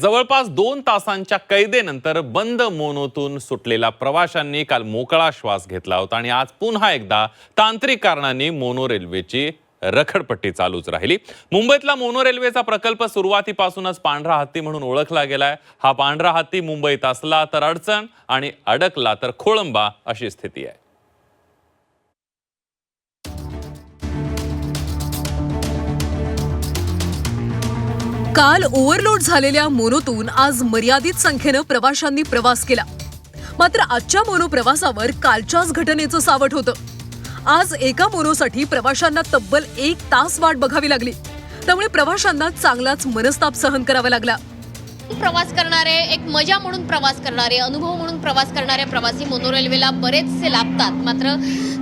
जवळपास दोन तासांच्या कैदेनंतर बंद मोनोतून सुटलेल्या प्रवाशांनी काल मोकळा श्वास घेतला होता आणि आज पुन्हा एकदा तांत्रिक कारणांनी मोनो रेल्वेची रखडपट्टी चालूच राहिली. मुंबईतला मोनो रेल्वेचा प्रकल्प सुरुवातीपासूनच पांढरा हत्ती म्हणून ओळखला गेलाय. हा पांढरा हत्ती मुंबईत असला तर अडचण आणि अडकला तर खोळंबा अशी स्थिती आहे. काल ओव्हरलोड झालेल्या मोनोतून आज मर्यादित संख्येनं प्रवाशांनी प्रवास केला. मात्र आजच्या मोनो प्रवासावर कालच्याच घटनेचं सावट होतं. आज एका मोनोसाठी प्रवाशांना तब्बल एक तास वाट बघावी लागली. त्यामुळे प्रवाशांना चांगलाच मनस्ताप सहन करावा लागला. प्रवास करणारे एक मजा म्हणून प्रवास करणारे अनुभव म्हणून प्रवास करणारे प्रवासी मोनो रेल्वेला बरेचसे लाभतात. मात्र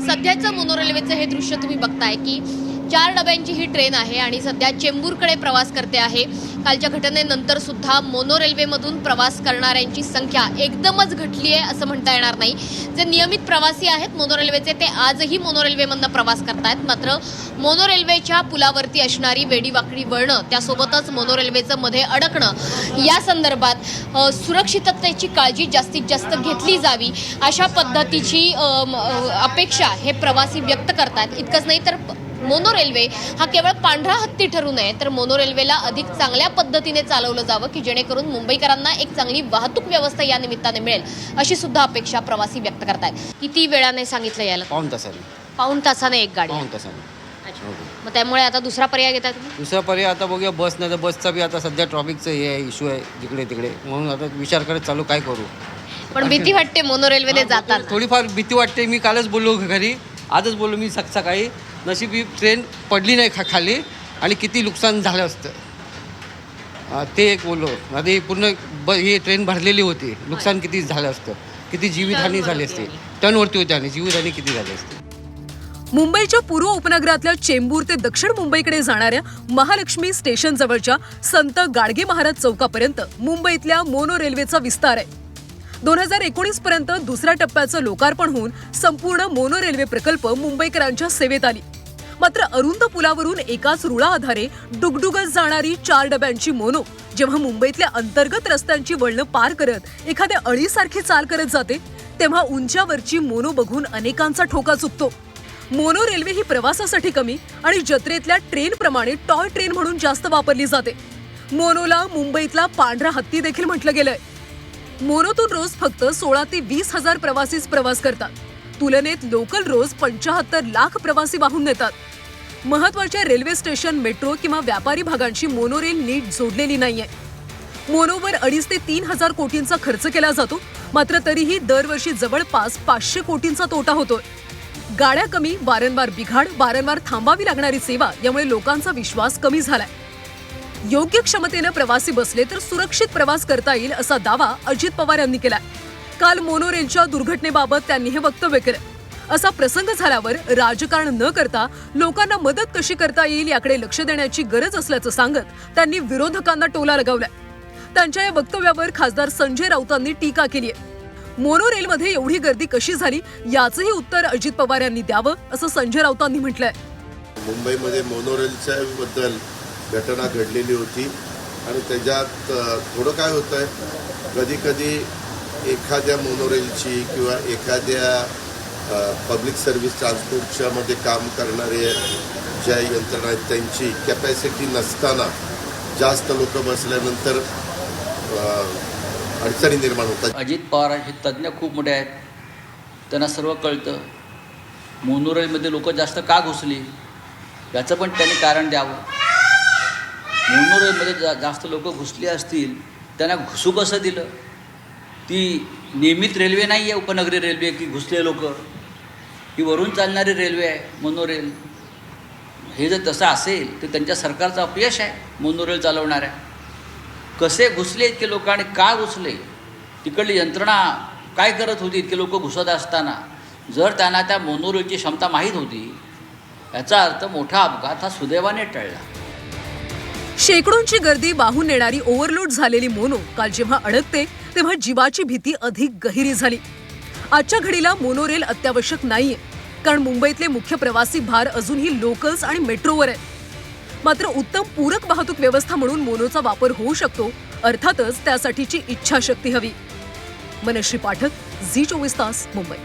सध्याचं मोनो रेल्वेचं हे दृश्य तुम्ही बघताय की चार डब्यांची ही ट्रेन आहे आणि सध्या चेंबूरकडे प्रवास करते आहे. कालच्या घटनेनंतर सुद्धा मोनो रेल्वेमधून प्रवास करणाऱ्यांची संख्या एकदमच घटली आहे असं म्हणता येणार नाही. जे नियमित प्रवासी आहेत मोनो रेल्वेचे ते आजही मोनो रेल्वेमधनं प्रवास करतायत. मात्र मोनो रेल्वेच्या पुलावरती असणारी वेडीवाकडी वळणं त्यासोबतच मोनो रेल्वेचं मध्ये अडकणं या संदर्भात सुरक्षिततेची काळजी जास्तीत जास्त घेतली जावी अशा पद्धतीची अपेक्षा हे प्रवासी व्यक्त करतात इतकंच नाही तर मोनो रेल्वे हा केवळ पांढरा हत्ती ठरू नये तर मोनो रेल्वेला अधिक चांगल्या पद्धतीने चालवलं जावं की जेणेकरून मुंबईकरांना एक चांगली वाहतूक व्यवस्था या निमित्ताने मिळेल अशी सुद्धा अपेक्षा प्रवासी व्यक्त करतायत. किती वेळाने सांगितलं याला? पाऊन तासाने. पाऊण तासाने एक गाडी. पाऊन तासाने. अच्छा. हो. मग त्यामुळे आता दुसरा पर्याय घेता तुम्ही? दुसरा पर्याय आता बघूया बस नाही तर बसचा बी आता सध्या ट्रॉफिकचं हे आहे इश्यू आहे जिकडे तिकडे. म्हणून आता विचार करत चालू काय करू. पण भीती वाटते मोनो रेल्वेने जाताना. थोडीफार भीती वाटते. मी कालच बोललो घरी. आजच बोललो मी सक सकाळी. नशीब ही ट्रेन पडली नाही खा खाली आणि किती नुकसान झालं असतं. ते एक बोललो. आता ही पूर्ण ब ही ट्रेन भरलेली होती. नुकसान किती झालं असतं. किती जीवितहानी झाली असती. टर्नवरती होती आणि जीवितहानी किती झाली असती. मुंबईच्या पूर्व उपनगरातल्या चेंबूर ते दक्षिण मुंबईकडे जाणाऱ्या महालक्ष्मी स्टेशन जवळच्या संत गाडगे महाराज चौकापर्यंत मुंबईतल्या मोनो रेल्वेचा विस्तार आहे. दोन हजार एकोणीस पर्यंत दुसऱ्या टप्प्याचं लोकार्पण होऊन संपूर्ण मोनो रेल्वे प्रकल्प मुंबईकरांच्या सेवेत आली. मात्र अरुंद पुलावरून एकाच रुळा आधारे डुगडुगत जाणारी चार डब्यांची मोनो जेव्हा मुंबईतल्या अंतर्गत रस्त्यांची वळणं पार करत एखाद्या अळीसारखी चाल करत जाते तेव्हा उंच्यावरची मोनो बघून अनेकांचा ठोका चुकतो. मोनो रेल्वे ही प्रवासासाठी कमी आणि जत्रेतल्या ट्रेन प्रमाणे टॉय ट्रेन म्हणून जास्त वापरली जाते. मोनोला मुंबईतला पांढरा हत्ती देखील म्हटलं गेलंय. मोनोतून रोज फक्त सोळा ते वीस हजार प्रवासीच प्रवास करतात. तुलनेत लोकल रोज पंचाहत्तर लाख प्रवासी वाहून नेतात. महत्त्वाच्या रेल्वे स्टेशन मेट्रो किंवा व्यापारी भागांची मोनो रेल नीट जोडलेली नाहीये. मोनोवर अडीच ते तीन हजार कोटींचा खर्च केला जातो मात्र तरीही दरवर्षी जवळपास पाचशे कोटींचा तोटा होतोय. गाड्या कमी वारंवार बिघाड वारंवार थांबावी लागणारी सेवा यामुळे लोकांचा विश्वास कमी झालाय. योग्य क्षमतेनं प्रवासी बसले तर सुरक्षित प्रवास करता येईल असा दावा अजित पवार यांनी केलाय. काल मोनो रेलच्या दुर्घटनेबाबत त्यांनी हे वक्तव्य केलं. असा प्रसंग झाल्यावर राजकारण न करता लोकांना मदत कशी करता येईल याकडे लक्ष देण्याची गरज असल्याचं सांगत त्यांनी विरोधकांना टोला लगावलाय. त्यांच्या या वक्तव्यावर खासदार संजय राऊतांनी टीका केली आहे. मोनो रेलमध्ये एवढी गर्दी कशी झाली याचंही उत्तर अजित पवार यांनी द्यावं असं संजय राऊतांनी म्हटलंय. मुंबईमध्ये मोनोरेलच्या बद्दल घटना घडलेली होती आणि त्याच्यात थोडं काय होतं आहे कधी कधी एखाद्या मोनोरेलची किंवा एखाद्या पब्लिक सर्व्हिस ट्रान्सपोर्टच्या मध्ये काम करणारे ज्या यंत्रणा आहेत त्यांची कॅपॅसिटी नसताना जास्त लोक बसल्यानंतर अडचणी निर्माण होतात. अजित पवार हे तज्ज्ञ खूप मोठे आहेत. त्यांना सर्व कळतं. मोनोरेलमध्ये लोक जास्त का घुसली? याचं पण त्यांनी कारण द्यावं. मोनोरेलमध्ये जा जास्त लोक घुसली असतील त्यांना घुसू कसं दिलं? ती नियमित रेल्वे नाही आहे उपनगरी रेल्वे की घुसले लोक. ही वरून चालणारी रेल्वे आहे मोनोरेल. हे जर तसं असेल तर त्यांच्या सरकारचं अपयश आहे मोनोरेल चालवणाऱ्या कसे घुसले इतके लोक आणि का घुसले? तिकडली यंत्रणा काय करत होती इतके लोक घुसत असताना? जर त्यांना त्या मोनोरेलची क्षमता माहीत होती याचा अर्थ मोठा अपघात हा सुदैवाने टळला. शेकडोंची गर्दी वाहून नेणारी ओव्हरलोड झालेली मोनो काल जेव्हा अडकते तेव्हा जीवाची भीती अधिक गहिरी झाली. आजच्या घडीला मोनोरेल अत्यावश्यक नाहीये कारण मुंबईतले मुख्य प्रवासी भार अजूनही लोकल्स आणि मेट्रोवर आहेत. मात्र उत्तम पूरक वाहतूक व्यवस्था म्हणून मोनोचा वापर होऊ शकतो अर्थातच त्यासाठीची इच्छाशक्ती हवी. मनश्री पाठक झी चोवीस तास मुंबई.